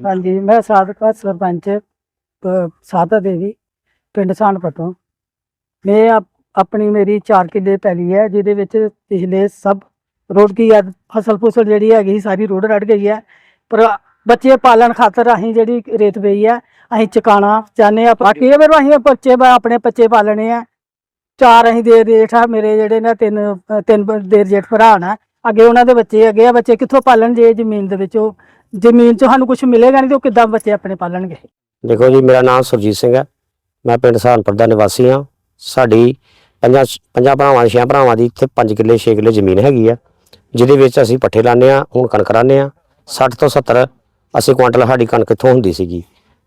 ਹਾਂਜੀ ਮੈਂ ਸਾਬਕਾ ਸਰਪੰਚ ਅ, ਸਾਦਾ ਦੇਵੀ ਪਿੰਡ ਸਾਨਪਤੋਂ ਮੈਂ ਆਪ- ਆਪਣੀ ਮੇਰੀ 4 ਕਿੱਲੇ ਪੈਲੀ ਹੈ ਜਿਹਦੇ ਵਿੱਚ ਪਿਛਲੇ ਸਭ ਰੋਡ ਕੀ ਹੈ ਫਸਲ ਫੁਸਲ ਜਿਹੜੀ ਹੈਗੀ ਸਾਰੀ ਰੋਡ ਰੜ ਗਈ ਹੈ। ਪਰ ਬੱਚੇ ਪਾਲਣ ਖਾਤਰ ਅਸੀਂ ਜਿਹੜੀ ਰੇਤ ਪਈ ਹੈ ਅਸੀਂ ਚਕਾਣਾ ਚਾਹੁੰਦੇ ਆ ਬਾਕੀ ਇਹ ਮੇਰੇ ਅਸੀਂ ਬੱਚੇ ਮੈਂ ਆਪਣੇ ਬੱਚੇ ਪਾਲਣੇ ਆ। ਚਾਰ ਅਸੀਂ ਦੇ ਜੇਠ ਆ ਮੇਰੇ ਜਿਹੜੇ ਨੇ ਤਿੰਨ ਅ, ਤਿੰਨ ਬ- ਦੇ ਜੇਠ ਭਰਾ ਨੇ। ਅੱਗੇ ਉਹਨਾਂ ਦੇ ਬੱਚੇ ਅੱਗੇ ਆ ਬੱਚੇ ਕਿੱਥੋਂ ਪਾਲਣ ਜੇ ਜ਼ਮੀਨ ਦੇ ਵਿੱਚ ਉਹ ਜ਼ਮੀਨ 'ਚ ਸਾਨੂੰ ਕੁਝ ਮਿਲੇਗਾ ਨਹੀਂ ਤੇ ਉਹ ਕਿੱਦਾਂ ਬੱਚੇ ਆਪਣੇ ਪਾਲਣਗੇ? ਦੇਖੋ ਜੀ, ਮੇਰਾ ਨਾਮ ਸੁਰਜੀਤ ਸਿੰਘ ਹੈ। ਮੈਂ ਪਿੰਡ ਸਹਾਰਨਪੁਰ ਦਾ ਨਿਵਾਸੀ ਹਾਂ। ਸਾਡੀ ਪੰਜਾਂ ਪੰਜਾਂ ਭਰਾਵਾਂ ਛੇ ਭਰਾਵਾਂ ਦੀ ਇੱਥੇ 5 ਕਿੱਲੇ 6 ਕਿੱਲੇ ਜ਼ਮੀਨ ਹੈਗੀ ਆ, ਜਿਹਦੇ ਵਿੱਚ ਅਸੀਂ ਪੱਠੇ ਲਾਉਂਦੇ ਆ ਹੁਣ ਕਣਕ ਲਾਉਂਦੇ ਆ 60 ਤੋਂ 70 ਅਸੀਂ ਕੁਆਂਟਲ ਸਾਡੀ ਕਣਕ ਇੱਥੋਂ ਹੁੰਦੀ ਸੀਗੀ।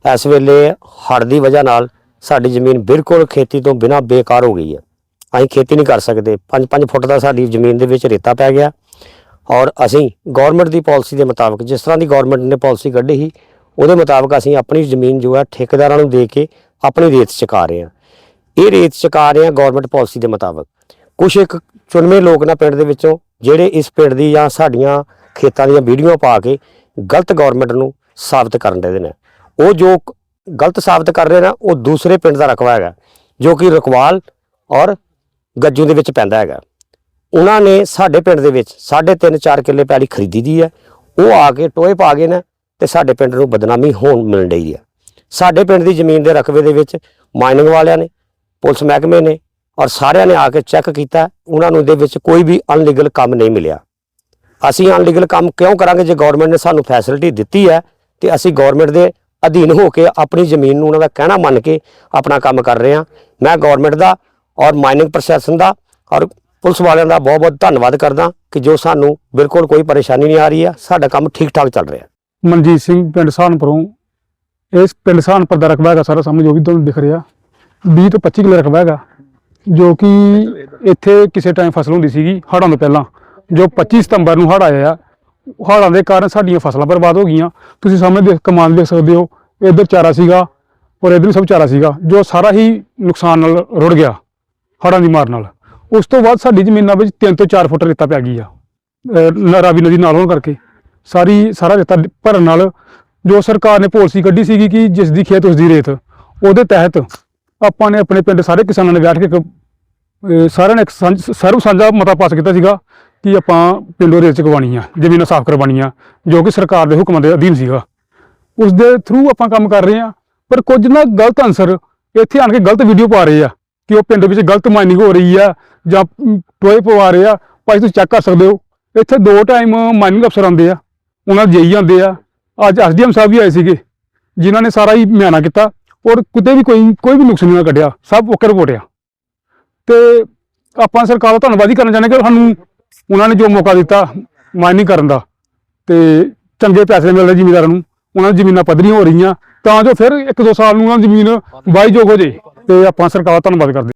ਇਸ ਵੇਲੇ ਹੜ੍ਹ ਦੀ ਵਜ੍ਹਾ ਨਾਲ ਸਾਡੀ ਜ਼ਮੀਨ ਬਿਲਕੁਲ ਖੇਤੀ ਤੋਂ ਬਿਨਾਂ ਬੇਕਾਰ ਹੋ ਗਈ ਹੈ ਅਸੀਂ ਖੇਤੀ ਨਹੀਂ ਕਰ ਸਕਦੇ। 5-5 ਫੁੱਟ ਦਾ ਸਾਡੀ ਜ਼ਮੀਨ ਦੇ ਵਿੱਚ ਰੇਤਾ ਪੈ ਗਿਆ। ਔਰ ਅਸੀਂ ਗਵਰਨਮੈਂਟ ਦੀ ਪਾਲਿਸੀ ਦੇ ਮੁਤਾਬਕ, ਜਿਸ ਤਰ੍ਹਾਂ ਦੀ ਗਵਰਨਮੈਂਟ ਨੇ ਪਾਲਿਸੀ ਕੱਢੀ ਸੀ, ਉਹਦੇ ਮੁਤਾਬਕ ਅਸੀਂ ਆਪਣੀ ਜ਼ਮੀਨ ਜੋ ਹੈ ਠੇਕੇਦਾਰਾਂ ਨੂੰ ਦੇ ਕੇ ਆਪਣੀ ਰੇਤ ਚੁਕਾ ਰਹੇ ਹਾਂ। ਇਹ ਰੇਤ ਚੁਕਾ ਰਹੇ ਹਾਂ ਗਵਰਨਮੈਂਟ ਪਾਲਿਸੀ ਦੇ ਮੁਤਾਬਕ। ਕੁਝ ਇੱਕ ਚੁਣਵੇਂ ਲੋਕ ਨਾ ਪਿੰਡ ਦੇ ਵਿੱਚੋਂ, ਜਿਹੜੇ ਇਸ ਪਿੰਡ ਦੀ ਜਾਂ ਸਾਡੀਆਂ ਖੇਤਾਂ ਦੀਆਂ ਵੀਡੀਓ ਪਾ ਕੇ ਗਲਤ ਗਵਰਨਮੈਂਟ ਨੂੰ ਸਾਬਤ ਕਰਨ ਦੇ ਨੇ। ਉਹ ਜੋ ਗਲਤ ਸਾਬਤ ਕਰ ਰਹੇ ਨਾ, ਉਹ ਦੂਸਰੇ ਪਿੰਡ ਦਾ ਰਕਵਾ ਹੈਗਾ, ਜੋ ਕਿ ਰਕਵਾਲ ਔਰ ਗੱਜੂ ਦੇ ਵਿੱਚ ਪੈਂਦਾ ਹੈਗਾ। ਉਹਨਾਂ ਨੇ ਸਾਡੇ ਪਿੰਡ ਦੇ ਵਿੱਚ 3.5 4 ਕਿੱਲੇ ਪੈਲੀ ਖਰੀਦੀ ਦੀ ਹੈ। ਉਹ ਆ ਕੇ ਟੋਏ ਪਾ ਗਏ ਨੇ ਤੇ ਸਾਡੇ ਪਿੰਡ ਨੂੰ ਬਦਨਾਮੀ ਹੋਣ ਮਿਲਣ ਡਈ ਹੈ। ਸਾਡੇ ਪਿੰਡ ਦੀ ਜ਼ਮੀਨ ਦੇ ਰਕਬੇ ਦੇ ਵਿੱਚ ਮਾਈਨਿੰਗ ਵਾਲਿਆਂ ਨੇ, ਪੁਲਿਸ ਮਹਿਕਮੇ ਨੇ ਔਰ ਸਾਰਿਆਂ ਨੇ ਆ ਕੇ ਚੈੱਕ ਕੀਤਾ, ਉਹਨਾਂ ਨੂੰ ਇਹਦੇ ਵਿੱਚ ਕੋਈ ਵੀ ਅਨਲੀਗਲ ਕੰਮ ਨਹੀਂ ਮਿਲਿਆ। ਅਸੀਂ ਅਨਲੀਗਲ ਕੰਮ ਕਿਉਂ ਕਰਾਂਗੇ ਜੇ ਗਵਰਨਮੈਂਟ ਨੇ ਸਾਨੂੰ ਫੈਸਿਲਿਟੀ ਦਿੱਤੀ ਹੈ ਤੇ ਅਸੀਂ ਗਵਰਨਮੈਂਟ ਦੇ ਅਧੀਨ ਹੋ ਕੇ ਆਪਣੀ ਜ਼ਮੀਨ ਨੂੰ ਉਹਨਾਂ ਦਾ ਕਹਿਣਾ ਮੰਨ ਕੇ ਆਪਣਾ ਕੰਮ ਕਰ ਰਹੇ ਹਾਂ। ਮੈਂ ਗਵਰਨਮੈਂਟ ਦਾ ਔਰ ਮਾਈਨਿੰਗ ਪ੍ਰਸ਼ਾਸਨ ਦਾ ਔਰ ਪੁਲਿਸ ਵਾਲਿਆਂ ਦਾ ਬਹੁਤ ਬਹੁਤ ਧੰਨਵਾਦ ਕਰਦਾ ਕਿ ਜੋ ਸਾਨੂੰ ਬਿਲਕੁਲ ਕੋਈ ਪਰੇਸ਼ਾਨੀ ਨਹੀਂ ਆ ਰਹੀ ਹੈ ਸਾਡਾ ਕੰਮ ਠੀਕ ਠਾਕ ਚੱਲ ਰਿਹਾ। ਮਨਜੀਤ ਸਿੰਘ ਪਿੰਡ ਸਹਾਰਨਪੁਰੋਂ ਇਸ ਪਿੰਡ ਸਹਾਰਨਪੁਰ ਦਾ ਰਕਬਾ ਹੈਗਾ ਸਾਰਾ ਸਾਹਮਣੇ ਜੋ ਵੀ ਤੁਹਾਨੂੰ ਦਿਖ ਰਿਹਾ। 20 ਤੋਂ 25 ਕਿੱਲੇ ਰਕਬਾ ਹੈਗਾ, ਜੋ ਕਿ ਇੱਥੇ ਕਿਸੇ ਟਾਈਮ ਫਸਲ ਹੁੰਦੀ ਸੀਗੀ ਹੜ੍ਹਾਂ ਤੋਂ ਪਹਿਲਾਂ। ਜੋ 25 ਸਤੰਬਰ ਨੂੰ ਹੜ੍ਹ ਆਇਆ, ਹੜ੍ਹਾਂ ਦੇ ਕਾਰਨ ਸਾਡੀਆਂ ਫਸਲਾਂ ਬਰਬਾਦ ਹੋ ਗਈਆਂ। ਤੁਸੀਂ ਸਾਹਮਣੇ ਦੇਖ ਕਮਾਨ ਦੇਖ ਸਕਦੇ ਹੋ, ਇੱਧਰ ਚਾਰਾ ਸੀਗਾ ਔਰ ਇੱਧਰ ਵੀ ਸਭ ਚਾਰਾ ਸੀਗਾ, ਜੋ ਸਾਰਾ ਹੀ ਨੁਕਸਾਨ ਨਾਲ ਰੁੜ ਗਿਆ ਹੜ੍ਹਾਂ ਦੀ ਮਾਰ ਨਾਲ। ਉਸ ਤੋਂ ਬਾਅਦ ਸਾਡੀ ਜ਼ਮੀਨਾਂ ਵਿੱਚ 3 ਤੋਂ 4 ਫੁੱਟ ਰੇਤਾ ਪੈ ਗਈ ਆ। ਅਹ ਰਾਵੀ ਨਦੀ ਨਾਲ ਹੋਣ ਕਰਕੇ। ਸਾਰੀ ਸਾਰਾ ਰੇਤਾ ਭਰਨ ਨਾਲ ਜੋ ਸਰਕਾਰ ਨੇ ਪਾਲਿਸੀ ਕੱਢੀ ਸੀਗੀ ਕਿ ਜਿਸ ਦੀ ਖੇਤ ਉਸ ਦੀ ਰੇਤ ਉਹਦੇ ਤਹਿਤ ਆਪਾਂ ਨੇ ਆਪਣੇ ਪਿੰਡ ਸਾਰੇ ਕਿਸਾਨਾਂ ਨੇ ਬੈਠ ਕੇ ਇੱਕ, ਸਾਰਿਆਂ ਨੇ ਇੱਕ ਸਾਂਝ- ਸਰਵ ਸਾਂਝਾ ਮਤਾ ਪਾਸ ਕੀਤਾ ਸੀਗਾ ਕਿ ਆਪਾਂ ਪਿੰਡੋਂ ਰੇਤ ਚਕਵਾਉਣੀ ਆ ਜ਼ਮੀਨਾਂ ਸਾਫ਼ ਕਰਵਾਉਣੀ ਆ ਜੋ ਕਿ ਸਰਕਾਰ ਦੇ ਹੁਕਮਾਂ ਦੇ ਅਧੀਨ ਸੀਗਾ। ਉਸ ਦੇ ਥਰੂ ਆਪਾਂ ਕੰਮ ਕਰ ਰਹੇ ਆ ਪਰ ਕੁਝ ਨਾ ਗਲਤ ਅਨਸਰ ਇੱਥੇ ਆਣ ਕੇ ਗਲਤ ਵੀਡੀਓ ਪਾ ਰਹੇ ਆ ਕਿ ਉਹ ਪਿੰਡ ਵਿੱਚ ਗਲਤ ਮਾਈਨਿੰਗ ਹੋ ਰਹੀ ਆ ਜਾਂ ਟੋਏ ਪਵਾ ਰਹੇ ਆ, ਭਾਈ ਤੁਸੀਂ ਚੈੱਕ ਕਰ ਸਕਦੇ ਹੋ, ਇੱਥੇ ਦੋ ਟਾਈਮ ਮਾਈਨਿੰਗ ਅਫਸਰ ਆਉਂਦੇ ਆ, ਉਹਨਾਂ ਦੇ ਜਈ ਆਉਂਦੇ ਆ। ਅੱਜ ਐਸਡੀਐਮ ਸਾਹਿਬ ਵੀ ਆਏ ਸੀਗੇ, ਜਿਨ੍ਹਾਂ ਨੇ ਸਾਰਾ ਹੀ ਮਿਆਨਾ ਕੀਤਾ, ਔਰ ਕਿਤੇ ਵੀ ਕੋਈ ਕੋਈ ਵੀ ਨੁਕਸ ਨਹੀਂ ਕੱਢਿਆ, ਸਭ ਓਕੇ ਰਿਪੋਰਟ ਆ। ਤੇ ਆਪਾਂ ਸਰਕਾਰ ਦਾ ਧੰਨਵਾਦ ਹੀ ਕਰਨਾ ਚਾਹੁੰਦੇ ਕਿ ਸਾਨੂੰ ਉਹਨਾਂ ਨੇ ਜੋ ਮੌਕਾ ਦਿੱਤਾ ਮਾਈਨਿੰਗ ਕਰਨ ਦਾ, ਤੇ ਚੰਗੇ ਪੈਸੇ ਮਿਲਦੇ ਜ਼ਿਮੀਂਦਾਰਾਂ ਨੂੰ, ਉਹਨਾਂ ਦੀ ਜ਼ਮੀਨਾਂ ਪੱਧਰੀਆਂ ਹੋ ਰਹੀਆਂ, ਤਾਂ ਜੋ ਫਿਰ ਇੱਕ ਦੋ ਸਾਲ ਨੂੰ ਉਹਨਾਂ ਦੀ ਜ਼ਮੀਨ ਵਾਹੀਯੋਗ ਹੋ ਜੇ, ਤੇ ਆਪਾਂ ਸਰਕਾਰ ਦਾ ਧੰਨਵਾਦ ਕਰਦੇ